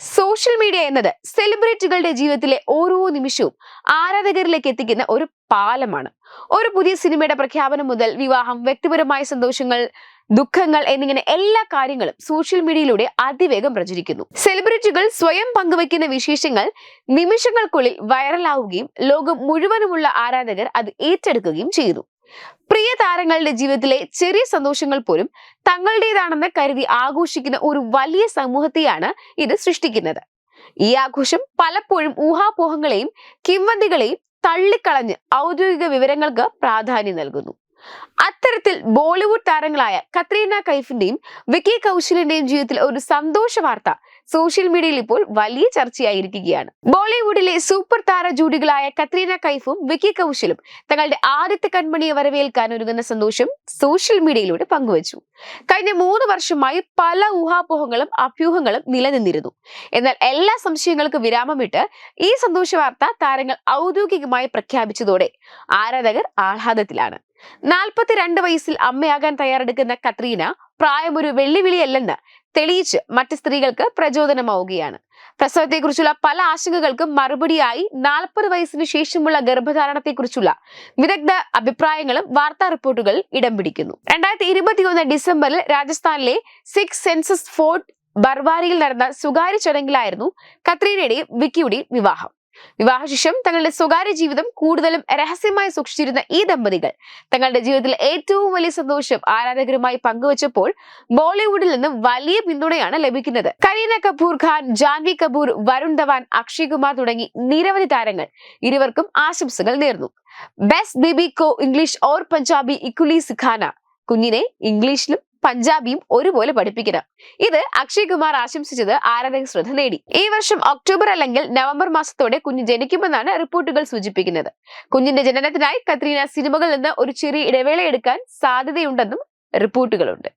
Social media എന്നത് സെലിബ്രിറ്റികളുടെ ജീവിതത്തിലെ ഓരോ നിമിഷവും ആരാധകരിലേക്ക് എത്തിക്കുന്ന ഒരു പാലമാണ്. ഒരു പുതിയ സിനിമയുടെ പ്രഖ്യാപനം മുതൽ വിവാഹം വ്യക്തിപരമായ സന്തോഷങ്ങൾ ദുഃഖങ്ങൾ എന്നിങ്ങനെ എല്ലാ കാര്യങ്ങളും സോഷ്യൽ മീഡിയയിലൂടെ അതിവേഗം പ്രചരിക്കുന്നു. സെലിബ്രിറ്റികൾ സ്വയം പങ്കുവയ്ക്കുന്ന വിശേഷങ്ങൾ നിമിഷങ്ങൾക്കുള്ളിൽ വൈറലാവുകയും ലോകം മുഴുവനുമുള്ള ആരാധകർ അത് ഏറ്റെടുക്കുകയും ചെയ്യുന്നു. പ്രിയ താരങ്ങളുടെ ജീവിതത്തിലെ ചെറിയ സന്തോഷങ്ങൾ പോലും തങ്ങളുടേതാണെന്ന് കരുതി ആഘോഷിക്കുന്ന ഒരു വലിയ സമൂഹത്തെയാണ് ഇത് സൃഷ്ടിക്കുന്നത്. ഈ ആഘോഷം പലപ്പോഴും ഊഹാപോഹങ്ങളെയും കിംവന്തികളെയും തള്ളിക്കളഞ്ഞ് ഔദ്യോഗിക വിവരങ്ങൾക്ക് പ്രാധാന്യം നൽകുന്നു. അത്തരത്തിൽ ബോളിവുഡ് താരങ്ങളായ കത്രീന കൈഫിന്റെയും വിക്കി കൗശലിന്റെയും ജീവിതത്തിൽ ഒരു സന്തോഷ വാർത്ത സോഷ്യൽ മീഡിയയിൽ ഇപ്പോൾ വലിയ ചർച്ചയായിരിക്കുകയാണ്. ബോളിവുഡിലെ സൂപ്പർ താര ജോഡികളായ കത്രീന കൈഫും വിക്കി കൗശലും തങ്ങളുടെ ആദ്യത്തെ കൺമണിയെ വരവേൽക്കാൻ ഒരുങ്ങുന്ന സന്തോഷം സോഷ്യൽ മീഡിയയിലൂടെ പങ്കുവച്ചു. കഴിഞ്ഞ മൂന്ന് വർഷമായി പല ഊഹാപോഹങ്ങളും അഭ്യൂഹങ്ങളും നിലനിന്നിരുന്നു. എന്നാൽ എല്ലാ സംശയങ്ങൾക്കും വിരാമമിട്ട് ഈ സന്തോഷ വാർത്ത താരങ്ങൾ ഔദ്യോഗികമായി പ്രഖ്യാപിച്ചതോടെ ആരാധകർ ആഹ്ലാദത്തിലാണ്. നാൽപ്പത്തിരണ്ട് വയസ്സിൽ അമ്മയാകാൻ തയ്യാറെടുക്കുന്ന കത്രീന പ്രായമൊരു വെള്ളിവിളിയല്ലെന്ന് തെളിയിച്ച് മറ്റ് സ്ത്രീകൾക്ക് പ്രചോദനമാവുകയാണ്. പ്രസവത്തെക്കുറിച്ചുള്ള പല ആശങ്കകൾക്കും മറുപടിയായി നാൽപ്പത് വയസ്സിന് ശേഷമുള്ള ഗർഭധാരണത്തെക്കുറിച്ചുള്ള വിദഗ്ധ അഭിപ്രായങ്ങളും വാർത്താ റിപ്പോർട്ടുകൾ ഇടം പിടിക്കുന്നു. രണ്ടായിരത്തി ഇരുപത്തിയൊന്ന് ഡിസംബറിൽ രാജസ്ഥാനിലെ സിക്സ് സെൻസസ് ഫോർട്ട് ബർവാരിയിൽ നടന്ന സ്വകാര്യ ചടങ്ങിലായിരുന്നു കത്രീനയുടെയും വിക്കിയുടെയും വിവാഹം. വിവാഹശേഷം തങ്ങളുടെ സ്വകാര്യ ജീവിതം കൂടുതലും രഹസ്യമായി സൂക്ഷിച്ചിരുന്ന ഈ ദമ്പതികൾ തങ്ങളുടെ ജീവിതത്തിൽ ഏറ്റവും വലിയ സന്തോഷം ആരാധകരുമായി പങ്കുവച്ചപ്പോൾ ബോളിവുഡിൽ നിന്ന് വലിയ പിന്തുണയാണ് ലഭിക്കുന്നത്. കരീന കപൂർ ഖാൻ ജാൻവി കപൂർ വരുൺ ധവാൻ അക്ഷയ് കുമാർ തുടങ്ങി നിരവധി താരങ്ങൾ ഇരുവർക്കും ആശംസകൾ നേർന്നു. ബെസ്റ്റ് ബേബി കോ ഇംഗ്ലീഷ് ഓർ പഞ്ചാബി ഇക്കുലി സിഖാന കുഞ്ഞിനെ ഇംഗ്ലീഷിലും പഞ്ചാബിയും ഒരുപോലെ പഠിപ്പിക്കണം. ഇത് അക്ഷയ് കുമാർ ആശംസിച്ചത് ആരാധക ശ്രദ്ധ നേടി. ഈ വർഷം ഒക്ടോബർ അല്ലെങ്കിൽ നവംബർ മാസത്തോടെ കുഞ്ഞ് ജനിക്കുമെന്നാണ് റിപ്പോർട്ടുകൾ സൂചിപ്പിക്കുന്നത്. കുഞ്ഞിന്റെ ജനനത്തിനായി കത്രീന സിനിമകളിൽ നിന്ന് ഒരു ചെറിയ ഇടവേള എടുക്കാൻ സാധ്യതയുണ്ടെന്നും റിപ്പോർട്ടുകളുണ്ട്.